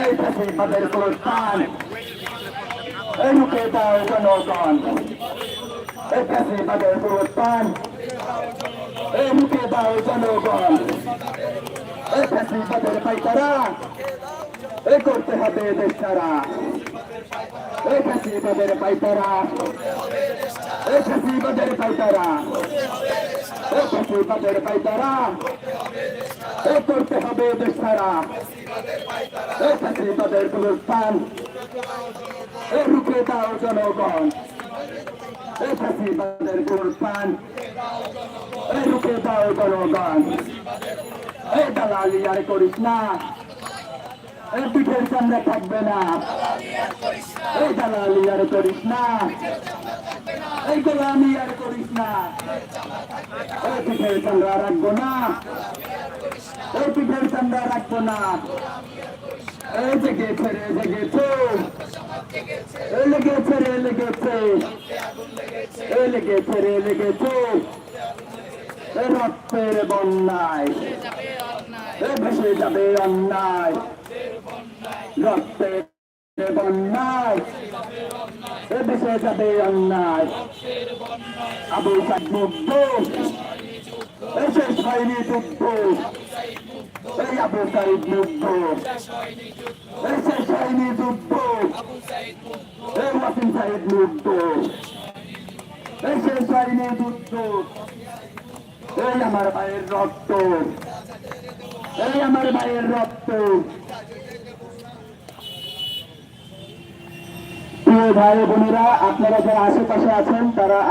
এই ফ্যাসিবাদের প্রস্থান এই রুখে দাও জনগণ। এই ফ্যাসিবাদের প্রস্থান এই রুখে দাও জনগণ। এই ফ্যাসিবাদের পাইতারা। এই করতে হবে দেশ ছাড়া এই ফ্যাসিবাদের পাইতারা। এই ফ্যাসিবাদের পাইতারা। এই ফ্যাসিবাদের পাইতারা। এই করতে হবে দেশ ছাড়া। এই ফ্যাসিবাদের প্রস্থান এই রুখে দাও জনগণ। এই ফ্যাসিবাদের প্রস্থান এই রুখে দাও জনগণ। এই দালালি আর করিস না। এই পিঠের সামনে থাকবে না এই দালালি আর করিস না এই গোলামি আর করিস না এই পিঠের চামড়া রাখব না এই পিঠের চামড়া রাখব না রক্তের বন্যায় ভেসে যাবে অন্যায় রক্তের বন্যায় এ যাবে অন্যায় আবু মুগ্ধ এ শেষ হয়নি যুদ্ধ এই আবু সাইদ মুগ্ধ এ শেষ যুদ্ধ এই ওয়াসিম সাইদ মুগ্ধ শেষ হয়নি যুদ্ধ এই আমার ভাইয়ের রক্ত এই আমার ভাইয়ের রক্ত ভাই বোনেরা আপনারা যারা আশেপাশে আছেন তারা